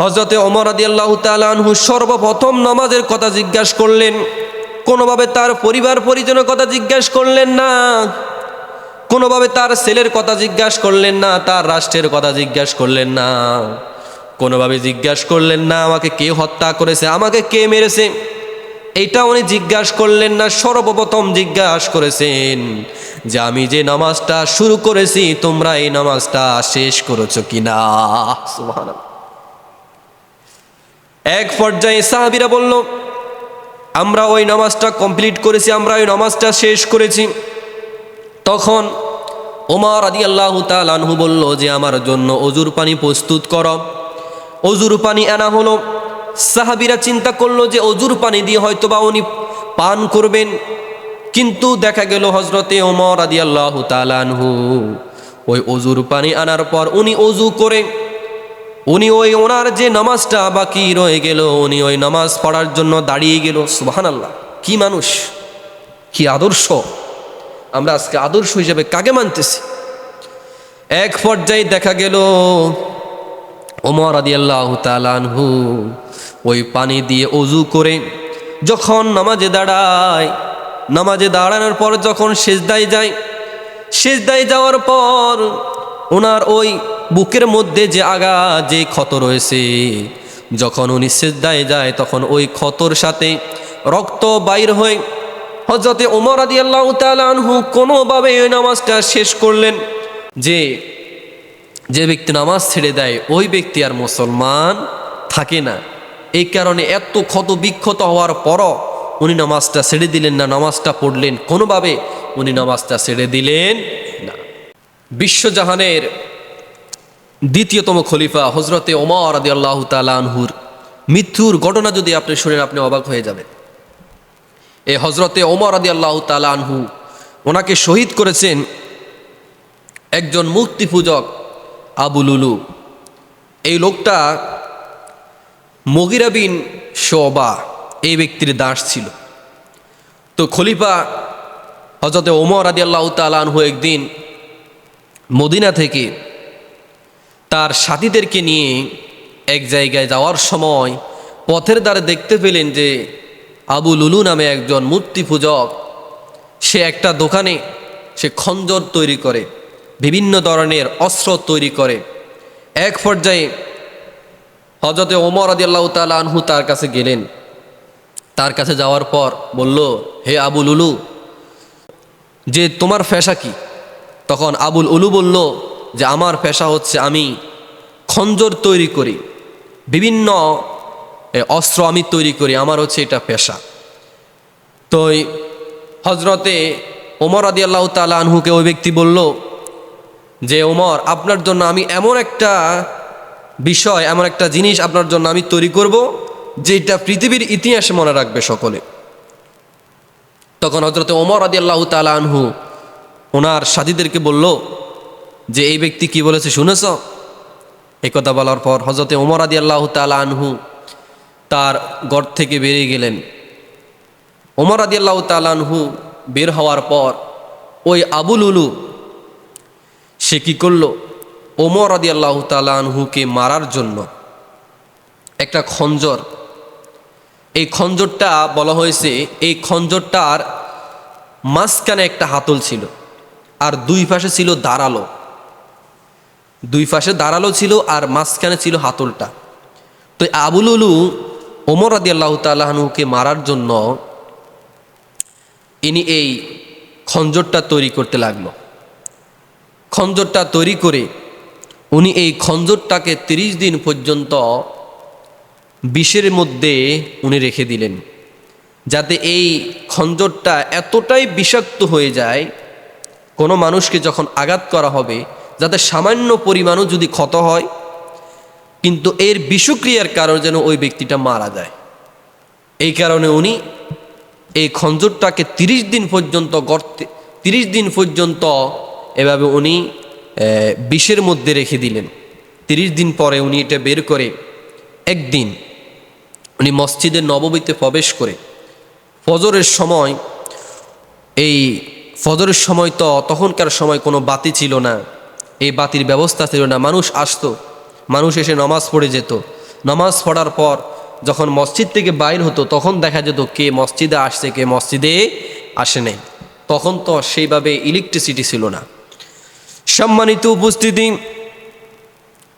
হজরতে ওমর আদি আল্লাহ তালহু সর্বপ্রথম নামাজের কথা জিজ্ঞাসা করলেন, কোনোভাবে তার পরিবার পরিজনের কথা জিজ্ঞাসা করলেন না? কোনোভাবে তার ছেলের কথা জিজ্ঞাসা করলেন না? তার রাষ্ট্রের কথা জিজ্ঞাসা করলেন না? কোনোভাবে জিজ্ঞাসা করলেন না, আমাকে কে হত্যা করেছে? আমাকে কে মেরেছে? এটা উনি জিজ্ঞাসা করলেন না, সর্বপ্রথম জিজ্ঞাসা করেছেন যে আমি যে নামাজটা শুরু করেছি, তোমরা এই নামাজটা শেষ করেছ কিনা? এক পর্যায়ে সাহাবিরা বলল, আমরা ওই নামাজটা কমপ্লিট করেছি, আমরা ওই নামাজটা শেষ করেছি। তখন ওমার আদি আল্লাহ আনহু বলল যে, আমার জন্য অজুর পানি প্রস্তুত কর। অজুর পানি আনা হলো। সাহাবিরা চিন্তা করল যে, অজুর পানি দিয়ে হয়তো বা উনি পান করবেন। কিন্তু দেখা গেল হজরতে ওমর আদি আল্লাহ আনহু, ওই অজুর পানি আনার পর উনি অজু করে উনি ওই ওনার যে নামাজটা বাকি রয়ে গেল, উনি ওই নামাজ পড়ার জন্য দাঁড়িয়ে গেল। সুবাহান আল্লাহ কি মানুষ, কি আদর্শ। আমরা আজকে আদর্শ হিসেবে কাকে মানতেছি? এক পর্যায়ে দেখা গেল ওমর আদি আল্লাহ তালানহু ওই পানি দিয়ে অজু করে যখন নামাজে দাঁড়ায়, নামাজে দাঁড়ানোর পর যখন সেজদায় যায়, সেজদায় যাওয়ার পর ওনার ওই বুকের মধ্যে যে আগা, যে ক্ষত রয়েছে, যখন উনি সেজদায় যায়, তখন ওই ক্ষতর সাথে রক্ত বাইর হয়ে হজরতে ওমর আদি আল্লাহ কোনোভাবে ওই নামাজটা শেষ করলেন যে যে ব্যক্তি নামাজ ছেড়ে দেয়, ওই ব্যক্তি আর মুসলমান থাকে না। এই কারণে এত ক্ষত বিক্ষত হওয়ার পরও উনি নামাজটা ছেড়ে দিলেন না, নামাজটা পড়লেন। কোনোভাবে উনি নামাজটা ছেড়ে দিলেন না। বিশ্বজাহানের দ্বিতীয়তম খলিফা হজরতে ওমর আদি আল্লাহ তালানহুর মৃত্যুর ঘটনা যদি আপনি শুনেন, আপনি অবাক হয়ে যাবেন। এই হজরতে ওমর আদি আল্লাহ তালানহু ওনাকে শহীদ করেছেন একজন মূর্তি পূজক আবুলুলু এই লোকটা মগিরা বিন শোবা, এই ব্যক্তির দাস ছিল। তো খলিফা হজরতে ওমর আদি আল্লাহ তালানহু একদিন মদিনা থেকে তার সাথীদেরকে নিয়ে এক জায়গায় যাওয়ার সময় পথের দ্বারে দেখতে পেলেন যে আবু লুলু নামে একজন মূর্তি পূজক। সে একটা দোকানে সে খঞ্জর তৈরি করে, বিভিন্ন ধরনের অস্ত্র তৈরি করে। এক পর্যায়ে হজরতে ওমর আদি আল্লাহ আনহু তার কাছে গেলেন। তার কাছে যাওয়ার পর বলল, হে আবুল উলু যে তোমার পেশা কি? তখন আবুল উলু বলল, যে আমার পেশা হচ্ছে আমি খঞ্জর তৈরি করি, বিভিন্ন অস্ত্র আমি তৈরি করি, আমার হচ্ছে এটা পেশা। তো হজরতে ওমর আদি আল্লাহ তালা আনহুকে ওই ব্যক্তি বলল যে, ওমর, আপনার জন্য আমি এমন একটা বিষয়, এমন একটা জিনিস আপনার জন্য আমি তৈরি করব, যেটা পৃথিবীর ইতিহাসে মনে রাখবে সকলে। তখন হজরতে ওমর আদি আল্লাহ তালা আনহু ওনার সাথীদেরকে বলল যে, এই ব্যক্তি কি বলেছে শুনেছ? এই কথা বলার পর হজরতে ওমর আদি আল্লাহ তালা আনহু তার গড় থেকে বেরিয়ে গেলেন। ওমর আদি আল্লাহ তালানহু বের হওয়ার পর ওই আবুল উলু সে কী করল? ওমর আদি আল্লাহ তালানহুকে মারার জন্য একটা খঞ্জর, এই খঞ্জরটা বলা হয়েছে এই খঞ্জরটার মাঝখানে একটা হাতল ছিল আর দুই পাশে ছিল দাঁড়াল দুই পাশে দাঁড়াল ছিল আর মাঝখানে ছিল হাতলটা। তো আবুল উলু ওমর আদি আল্লাহ তালাহনুকে মারার জন্য ইনি এই খঞ্জরটা তৈরি করতে লাগল। খঞ্জরটা তৈরি করে উনি এই খঞ্জরটাকে তিরিশ দিন পর্যন্ত বিষের মধ্যে উনি রেখে দিলেন, যাতে এই খঞ্জরটা এতটাই বিষাক্ত হয়ে যায়, কোনো মানুষকে যখন আঘাত করা হবে যাতে সামান্য পরিমাণও যদি ক্ষত হয়, কিন্তু এর বিষক্রিয়ার কারণে যেন ওই ব্যক্তিটা মারা যায়। এই কারণে উনি এই খঞ্জরটাকে তিরিশ দিন পর্যন্ত গর্তে, তিরিশ দিন পর্যন্ত এভাবে উনি বিষের মধ্যে রেখে দিলেন। তিরিশ দিন পরে উনি এটা বের করে একদিন উনি মসজিদের নবমীতে প্রবেশ করে, ফজরের সময়, এই ফজরের সময় তো তখনকার সময় কোনো বাতি ছিল না। এই বাতির ব্যবস্থা ছিল না। মানুষ আসতো, মানুষ এসে নামাজ পড়ে যেত। নামাজ পড়ার পর যখন মসজিদ থেকে বাইর হতো, তখন দেখা যেত কে মসজিদে আসছে, কে মসজিদে আসে নাই। তখন তো সেইভাবে ইলেকট্রিসিটি ছিল না। সম্মানিত উপস্থিতি,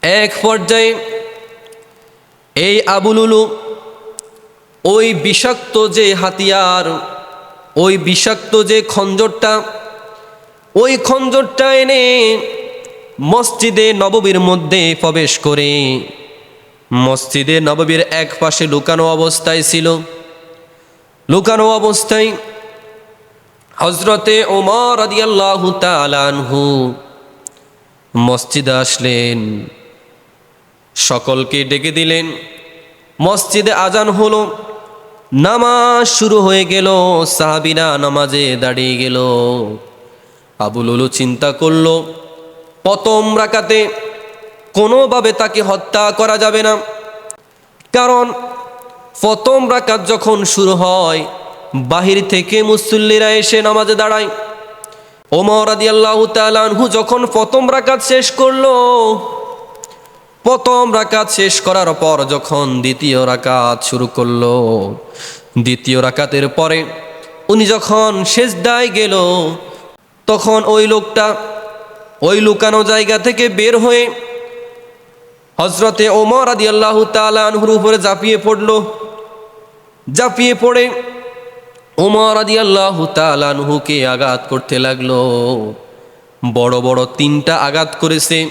এক পর্যায়ে এই আবুলুলু ওই বিষাক্ত যে হাতিয়ার, ওই বিষাক্ত যে খঞ্জরটা, ওই খঞ্জরটা এনে মসজিদে নববীর মধ্যে প্রবেশ করে। মসজিদে নববীর এক পাশে লুকানো অবস্থায় ছিল। লুকানো অবস্থায় হজরতে ওমর আদিয়াল্লাহু মসজিদে আসলেন। সকলকে ডেকে দিলেন। মসজিদে আজান হলো। নামাজ শুরু হয়ে গেল। সাহাবিরা নামাজে দাঁড়িয়ে গেল। আবুল চিন্তা করল প্রথম রাকাতে কোনোভাবে তাকে হত্যা করা যাবে না। কারণ প্রথম রাকাত যখন শুরু হয়, বাহির থেকে মুসল্লিরা এসে নামাজে দাঁড়ায়। ওমর আদি আল্লাহ তালানহু যখন প্রথম রাকাত শেষ করল, প্রথম রাকাত শেষ করার পর যখন দ্বিতীয় রাকাত শুরু করল, দ্বিতীয় রাকাতের পরে উনি যখন শেষ দায় গেল, তখন ওই লোকটা ওই লুকানো জায়গা থেকে বের হয়ে হজরতে ওমর আদি আল্লাহ তালানহুর উপরে ঝাঁপিয়ে পড়ল। ঝাঁপিয়ে পড়ে ওমর আদি আল্লাহ তালানহুকে আঘাত করতে লাগল। বড় বড় তিনটা আঘাত করেছে।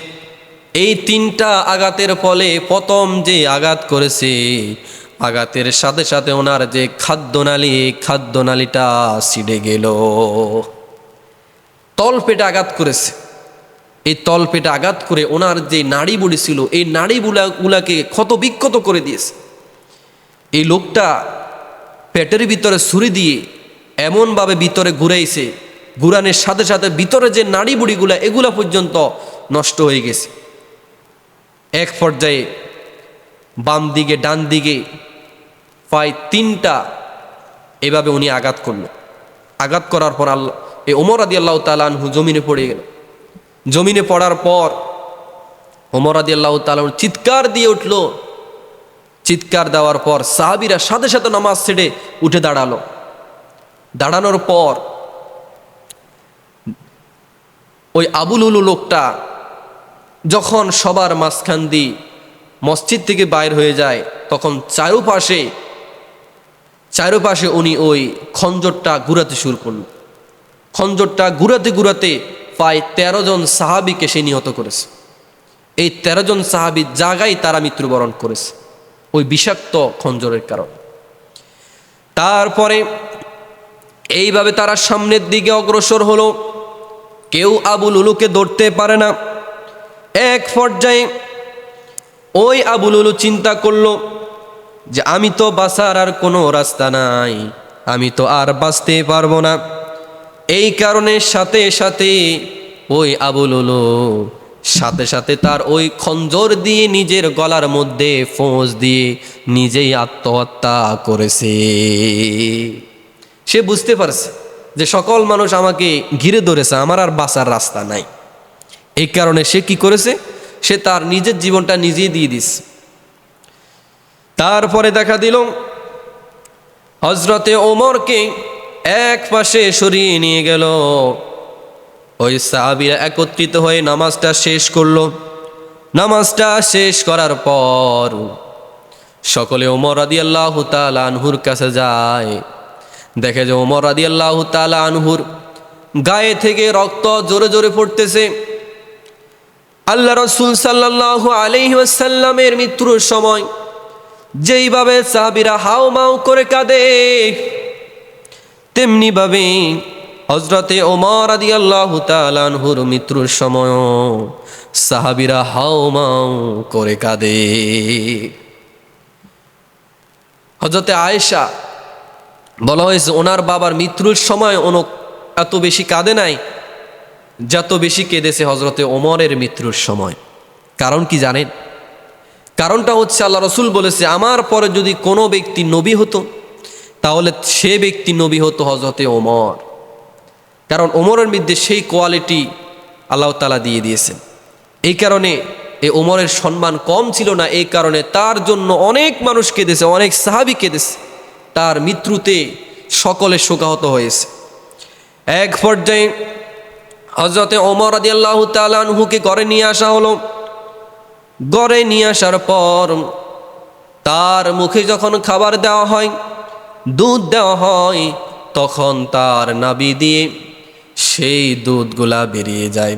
এই তিনটা আঘাতের ফলে প্রথম যে আঘাত করেছে, আঘাতের সাথে সাথে ওনার যে খাদ্যনালী, খাদ্যনালীটা ছিঁড়ে গেল। তলপেটে আঘাত করেছে। এই তলপেটে আঘাত করে ওনার যে নাড়ি বুড়ি ছিল, এই নাড়ি গুলাকে ক্ষত বিক্ষত করে দিয়েছে। এই লোকটা পেটের ভিতরে ছুরি দিয়ে এমনভাবে ভিতরে ঘুরাইছে, ঘুরানোর সাথে সাথে ভিতরে যে নাড়ি বুড়িগুলা এগুলা পর্যন্ত নষ্ট হয়ে গেছে। এক পর্যায়ে বাম দিকে, ডান দিকে প্রায় তিনটা এভাবে উনি আঘাত করল। আঘাত করার পর আল্লাহ এই ওমর আদি আল্লাহ তালানহু জমিনে পড়ে গেল। জমিনে পড়ার পর ওমর আদি আল্লাহ তালান চিৎকার দিয়ে উঠল। চিৎকার দেওয়ার পর সাহাবিরা সাথে সাথে নামাজ ছেড়ে উঠে দাঁড়াল। দাঁড়ানোর পর ওই আবুল উলু লোকটা যখন সবার মাঝখান দিয়ে মসজিদ থেকে বাইর হয়ে যায়, তখন চারুপাশে চারুপাশে উনি ওই খঞ্জরটা ঘুরাতে শুরু করল। খঞ্জরটা ঘুরাতে ঘুরাতে প্রায় তেরো জন সাহাবিকে সে নিহত করেছে। এই তেরো জন সাহাবির জায়গায় তারা মৃত্যুবরণ করেছে, ওই বিষাক্ত খঞ্জরের কারণে। তারপরে এইভাবে তারা সামনের দিকে অগ্রসর হলো। কেউ আবুল উলুকে ধরতে পারে না। এক পর্যায়ে ওই আবুল উলু চিন্তা করল যে, আমি তো বাঁচার আর কোনো রাস্তা নাই। আমি তো আর বাঁচতে পারব না। এই কারণে সাথে সাথে ওই আবুল সাথে সাথে তার ওই খঞ্জর দিয়ে নিজের গলার মধ্যে ফোঁস দিয়ে নিজেই আত্মহত্যা করেছে। সে বুঝতে পারছে যে সকল মানুষ আমাকে ঘিরে ধরেছে, আমার আর বাঁচার রাস্তা নাই। এই কারণে সে কি করেছে? সে তার নিজের জীবনটা নিজেই দিয়ে দিস তারপরে দেখা দিল হজরতে ওমরকে এক পাশে সরিয়ে নিয়ে গেল। ওই সাহাবিরা একত্রিত হয়ে নামাজটা শেষ করল। নামাজটা শেষ করার পর সকলে ওমর আদি আল্লাহ আনহুর কাছে যায়। দেখে যে ওমর আদি আল্লাহ আনহুর গায়ে থেকে রক্ত জোরে জোরে পড়তেছে। আল্লাহ রসুল সাল্লাহ আলহিসাল্লামের মৃত্যুর সময় যেইভাবে সাহাবিরা হাও মাও করে কাঁদে তেমনিভাবে হজরতে ওমর আদি আল্লাহ তালানহুর মৃত্যুর সময় সাহাবিরা হাও মাও করে কাঁদে। হজরতে আয়েশা বলা হয়েছে, ওনার বাবার মৃত্যুর সময় ওনো এত বেশি কাঁদে নাই, যত বেশি কেঁদেছে হজরতে ওমরের মৃত্যুর সময়। কারণ কি জানেন? কারণটা হচ্ছে আল্লাহ রসুল বলেছে, আমার পরে যদি কোনো ব্যক্তি নবী হতো তাহলে সে ব্যক্তি নবী হতো হজরতে ওমর। কারণ ওমরের মধ্যে সেই কোয়ালিটি আল্লাহ তালা দিয়ে দিয়েছেন। এই কারণে এই ওমরের সম্মান কম ছিল না, এই কারণে তার জন্য অনেক মানুষ কেঁদেছে, অনেক সাহাবি কেঁদেছে। তার মৃত্যুতে সকলে শোকাহত হয়েছে। এক পর্যায়ে হজরতে ওমর আদি আল্লাহ তালানহুকে ঘরে নিয়ে আসা হলো। ঘরে নিয়ে আসার পর তার মুখে যখন খাবার দেওয়া হয় দুধ দেওয়া হয়, তখন তার নাবি দিয়ে সেই দুধগুলা বেরিয়ে যায়।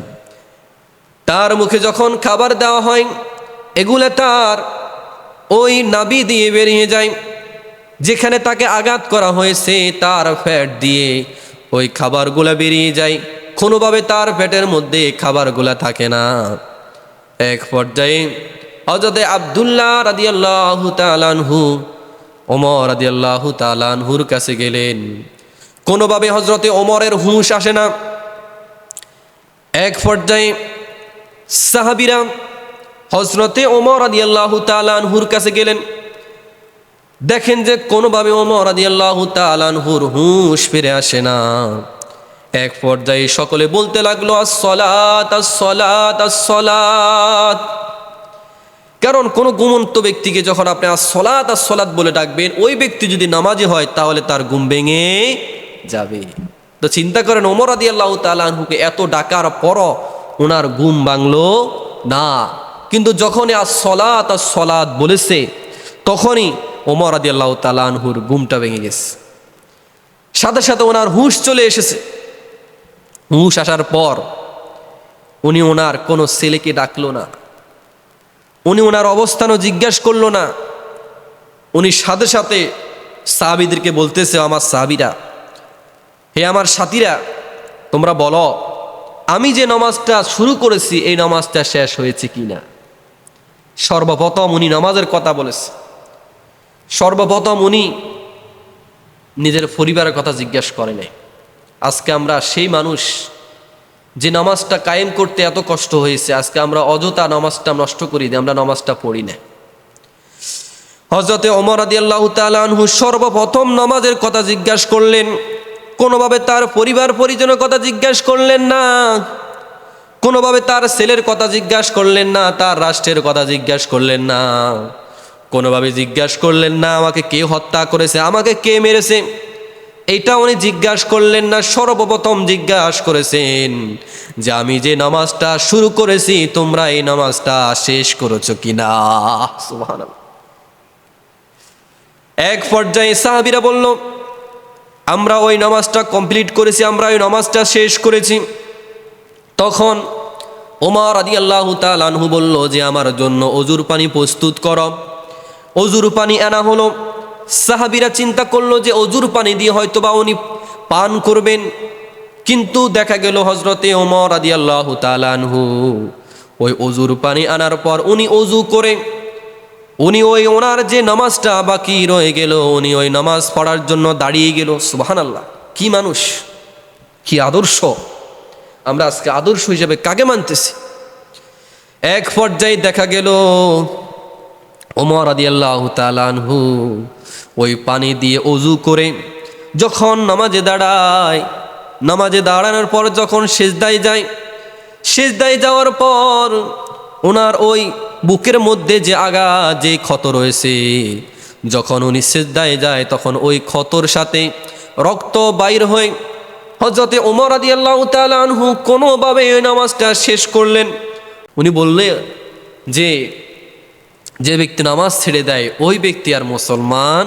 তার মুখে যখন খাবার দেওয়া হয়, এগুলো তার ওই নাবি দিয়ে বেরিয়ে যায়, যেখানে তাকে আঘাত করা হয়েছে তার ফ্যাট দিয়ে ওই খাবারগুলা বেরিয়ে যায়। কোনোভাবে তার পেটের মধ্যে খাবারগুলা থাকে না। এক পর্যায়ে হজরতে আবদুল্লাহ রাদিয়াল্লাহু তালানহু ওমর রাদিয়াল্লাহু তালানহুর কাছে গেলেন। কোনোভাবে হজরতে ওমরের হুঁশ আসে না। এক পর্যায়ে সাহাবিরা হজরতে ওমর রাদিয়াল্লাহু তালানহুর কাছে গেলেন। দেখেন যে কোনোভাবে ওমর রাদিয়াল্লাহু তালানহুর হুঁশ ফিরে আসে না। এক পর্যায়ে সকলে বলতে লাগল আসলাত আসলাত আসলাত কারণ কোনো গুমন্ত ব্যক্তিকে যখন আপনি আসলাত আসলাত বলে ডাকবেন, ওই ব্যক্তি যদি নামাজি হয়, তাহলে তার গুম ভেঙে যাবে। তো চিন্তা করেন, ওমর আদি আল্লাহ তালাহুকে এত ডাকার পর ওনার গুম ভাঙলো না। কিন্তু যখনই আসলাত আসলাত বলেছে, তখনই ওমর আদি আল্লাহ তালানহুর গুমটা ভেঙে গেছে। সাথে সাথে ওনার হুঁশ চলে এসেছে। হুঁশ আসার পর উনি ওনার কোনো ছেলেকে ডাকলো না। উনি ওনার অবস্থানও জিজ্ঞাস করল না। উনি সাথে সাথে সাহাবিদেরকে বলতেছে, আমার সাহাবিরা, হে আমার সাথীরা, তোমরা বলো, আমি যে নামাজটা শুরু করেছি, এই নামাজটা শেষ হয়েছে কি না সর্বপ্রথম উনি নামাজের কথা বলেছে। সর্বপ্রথম উনি নিজের পরিবারের কথা জিজ্ঞাসা করে নাই। আজকে আমরা সেই মানুষ যে নামাজটা কায়েম করতে এত কষ্ট হয়েছে, আজকে আমরা অযথা নামাজটা নষ্ট করি দিই আমরা নামাজটা পড়ি না। হজরতে অমর আদি আল্লাহ তালহু সর্বপ্রথম নামাজের কথা জিজ্ঞাসা করলেন, কোনোভাবে তার পরিবার পরিজনের কথা জিজ্ঞাসা করলেন না? কোনোভাবে তার ছেলের কথা জিজ্ঞাসা করলেন না? তার রাষ্ট্রের কথা জিজ্ঞাসা করলেন না? কোনোভাবে জিজ্ঞাসা করলেন না, আমাকে কে হত্যা করেছে? আমাকে কে মেরেছে? এটা উনি জিজ্ঞাসা করলেন না, সর্বপ্রথম জিজ্ঞাসা করেছেন যে আমি যে নামাজটা শুরু করেছি, তোমরা এই নামাজটা শেষ করেছ কিনা? এক পর্যায়ে সাহাবিরা বলল, আমরা ওই নামাজটা কমপ্লিট করেছি, আমরা ওই নামাজটা শেষ করেছি। তখন ওমর আদি আল্লাহ তালানহু বলল যে, আমার জন্য অজুর পানি প্রস্তুত কর। অজুর পানি আনা হলো। সাহাবিরা চিন্তা করল যে অজুর পানি দিয়ে হয়তো বা উনি পান করবেন। কিন্তু দেখা গেল হজরতে ওমর আদি আল্লাহ তালানহু ওই অজুর পানি আনার পর উনি অজু করে, উনি ওই ওনার যে নামাজটা বাকি রয়ে গেল, উনি ওই নামাজ পড়ার জন্য দাঁড়িয়ে গেল। সুবাহান আল্লাহ কি মানুষ, কি আদর্শ। আমরা আজকে আদর্শ হিসেবে কাকে মানতেছি? এক পর্যায়ে দেখা গেল ওমর আদি আল্লাহ তালানহু ওই পানি দিয়ে অজু করে যখন নামাজে দাঁড়ায়, নামাজে দাঁড়ানোর পর যখন সেজদায় যায়, সেজদায় যাওয়ার পর ওনার ওই বুকের মধ্যে যে আগা, যে ক্ষত রয়েছে, যখন উনি সেজদায় যায় তখন ওই ক্ষতর সাথে রক্ত বাইর হয়ে হজরতে ওমর আদি আল্লাহ তালহু কোনোভাবে ওই নামাজটা শেষ করলেন। উনি বললে যে যে ব্যক্তি নামাজ ছেড়ে দেয়, ওই ব্যক্তি আর মুসলমান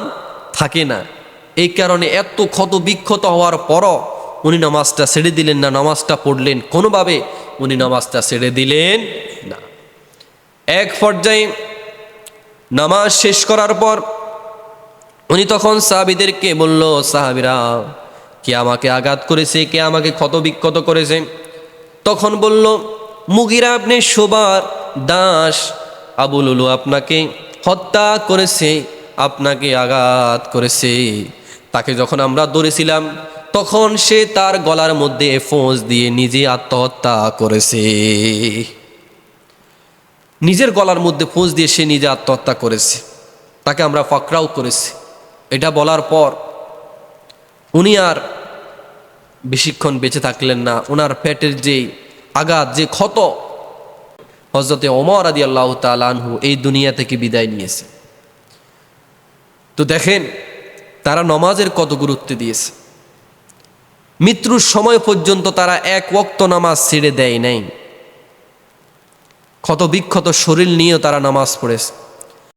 থাকে না। এই কারণে এত ক্ষত বিক্ষত হওয়ার পরও উনি নামাজটা ছেড়ে দিলেন না, নামাজটা পড়লেন। কোনোভাবে উনি নামাজটা ছেড়ে দিলেন না। এক পর্যায়ে নামাজ শেষ করার পর উনি তখন সাহাবিদেরকে বলল, সাহাবিরা, কে আমাকে আঘাত করেছে, কে আমাকে ক্ষত বিক্ষত করেছে? তখন বলল, মুগিরা আপনি শোবার দাস আবুলুলু আপনাকে হত্যা করেছে। আপনাকে আঘাত করেছে। তাকে যখন আমরা ধরেছিলাম, তখন সে তার গলার মধ্যে ফোঁস দিয়ে নিজে আত্মহত্যা করেছে। নিজের গলার মধ্যে ফোঁস দিয়ে সে নিজে আত্মহত্যা করেছে। তাকে আমরা ফাকরাও করেছি। এটা বলার পর উনি আর বেশিক্ষণ বেঁচে থাকলেন না। ওনার পেটের যে আঘাত, যে ক্ষত হজরতে ওমর আদি আল্লাহ তালানহু এই দুনিয়া থেকে বিদায় নিয়েছে। তো দেখেন, তারা নমাজের কত গুরুত্ব দিয়েছে। মৃত্যুর সময় পর্যন্ত তারা এক ওক্ত নামাজ ছেড়ে দেয় নাই। ক্ষত বিক্ষত শরীর নিয়েও তারা নামাজ পড়েছে।